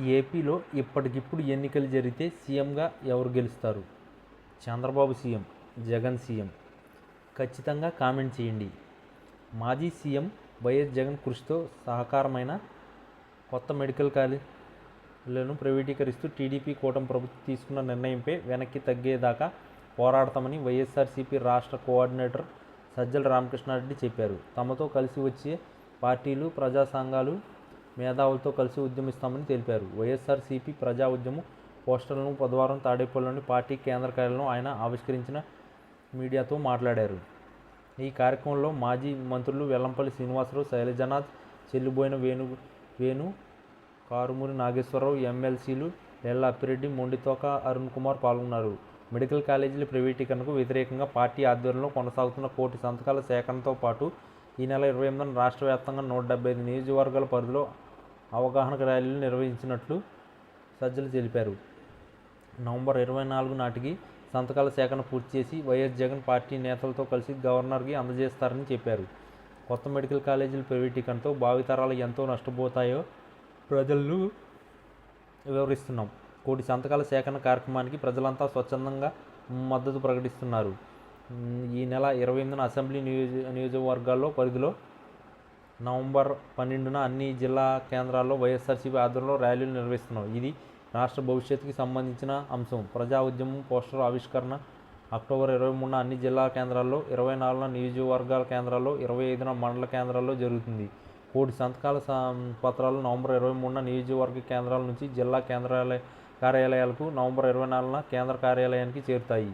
ఏపీలో ఇప్పటికిప్పుడు ఎన్నికలు జరిగితే సీఎంగా ఎవరు గెలుస్తారు? Chandrababu CM Jagan CM. ఖచ్చితంగా కామెంట్ చేయండి. మాజీ సీఎం వైఎస్ జగన్ కృషితో సహకారమైన కొత్త మెడికల్ కాలేజీలను ప్రైవేటీకరిస్తూ టీడీపీ కూటమి ప్రభుత్వం తీసుకున్న నిర్ణయంపై వెనక్కి తగ్గేదాకా పోరాడతామని వైఎస్ఆర్సీపీ రాష్ట్ర కోఆర్డినేటర్ సజ్జల రామకృష్ణారెడ్డి చెప్పారు. తమతో కలిసి వచ్చే పార్టీలు ప్రజా సంఘాలు మేధావులతో కలిసి ఉద్యమిస్తామని తెలిపారు. వైఎస్ఆర్సీపీ ప్రజా ఉద్యమం పోస్టర్లను బుధవారం తాడేపల్లిలోని పార్టీ కేంద్ర కార్యాలయంలో ఆయన ఆవిష్కరించిన మీడియాతో మాట్లాడారు. ఈ కార్యక్రమంలో మాజీ మంత్రులు వెల్లంపల్లి శ్రీనివాసరావు శైలజనాథ్ చెల్లిబోయిన వేణు వేణు కారుమూరి నాగేశ్వరరావు ఎమ్మెల్సీలు ఎల్ల అప్పిరెడ్డి మొండితోక అరుణ్ కుమార్ పాల్గొన్నారు. మెడికల్ కాలేజీల ప్రైవేటీకరణకు వ్యతిరేకంగా పార్టీ ఆధ్వర్యంలో కొనసాగుతున్న కోటి సంతకాల సేకరణతో పాటు ఈ నెల ఇరవై ఎనిమిదిన రాష్ట్ర వ్యాప్తంగా నూట డెబ్బై ఐదు నియోజకవర్గాల పరిధిలో అవగాహన ర్యాలీలు నిర్వహించినట్లు సజ్జలు తెలిపారు. నవంబర్ ఇరవై నాలుగు నాటికి సంతకాల సేకరణ పూర్తి చేసి వైఎస్ జగన్ పార్టీ నేతలతో కలిసి గవర్నర్కి అందజేస్తారని చెప్పారు. కొత్త మెడికల్ కాలేజీల ప్రైవేటీకరణతో భావితరాలు ఎంతో నష్టపోతాయో ప్రజలు వివరిస్తున్నాం. కోటి సంతకాల సేకరణ కార్యక్రమానికి ప్రజలంతా స్వచ్ఛందంగా మద్దతు ప్రకటిస్తున్నారు. ఈ నెల ఇరవై ఎనిమిదిన అసెంబ్లీ నియోజ నియోజకవర్గాల్లో పరిధిలో నవంబర్ పన్నెండున అన్ని జిల్లా కేంద్రాల్లో వైఎస్ఆర్సీపీ ఆధ్వర్యంలో ర్యాలీలు నిర్వహిస్తున్నాం ఇది రాష్ట్ర భవిష్యత్తుకి సంబంధించిన అంశం. ప్రజా ఉద్యమం పోస్టర్ ఆవిష్కరణ అక్టోబర్ ఇరవై మూడున అన్ని జిల్లా కేంద్రాల్లో ఇరవై నాలుగున నియోజకవర్గాల కేంద్రాల్లో ఇరవై ఐదున మండల కేంద్రాల్లో జరుగుతుంది. కోటి సంతకాల పత్రాలు నవంబర్ ఇరవై మూడున నియోజకవర్గ కేంద్రాల నుంచి జిల్లా కేంద్రాలయ కార్యాలయాలకు నవంబర్ ఇరవై నాలుగున కేంద్ర కార్యాలయానికి చేరుతాయి.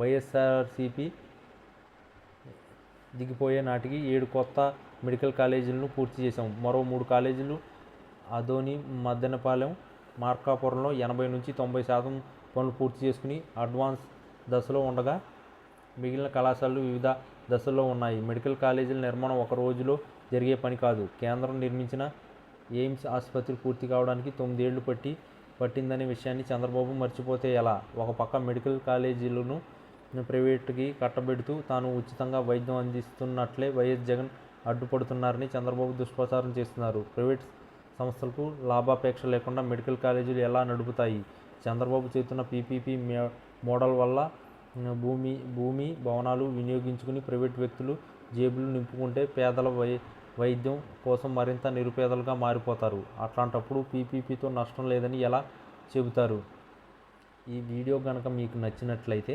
వైఎస్ఆర్సీపీ దిగిపోయే నాటికి ఏడు కొత్త మెడికల్ కాలేజీలను పూర్తి చేశాం. మరో మూడు కాలేజీలు అదోని మద్దెనపాలెం మార్కాపురంలో ఎనభై నుంచి తొంభై శాతం పనులు పూర్తి చేసుకుని అడ్వాన్స్ దశలో ఉండగా మిగిలిన కళాశాలలు వివిధ దశల్లో ఉన్నాయి. మెడికల్ కాలేజీల నిర్మాణం ఒక రోజులో జరిగే పని కాదు. కేంద్రం నిర్మించిన ఎయిమ్స్ ఆసుపత్రి పూర్తి కావడానికి తొమ్మిదేళ్ళు పట్టి పట్టిందనే విషయాన్ని చంద్రబాబు మర్చిపోతే ఎలా? ఒక పక్క మెడికల్ కాలేజీలను ప్రైవేటుకి కట్టబెడుతూ తాను ఉచితంగా వైద్యం అందిస్తున్నట్లే వైఎస్ జగన్ అడ్డుపడుతున్నారని చంద్రబాబు దుష్ప్రచారం చేస్తున్నారు. ప్రైవేట్ సంస్థలకు లాభాపేక్ష లేకుండా మెడికల్ కాలేజీలు ఎలా నడుపుతాయి? చంద్రబాబు చేస్తున్న పీపీపీ మోడల్ వల్ల భూమి భూమి భవనాలు వినియోగించుకుని ప్రైవేట్ వ్యక్తులు జేబులు నింపుకుంటే పేదల వై వైద్యం కోసం మరింత నిరుపేదలుగా మారిపోతారు. అట్లాంటప్పుడు పీపీపీతో నష్టం లేదని ఎలా చెబుతారు? ఈ వీడియో కనుక మీకు నచ్చినట్లయితే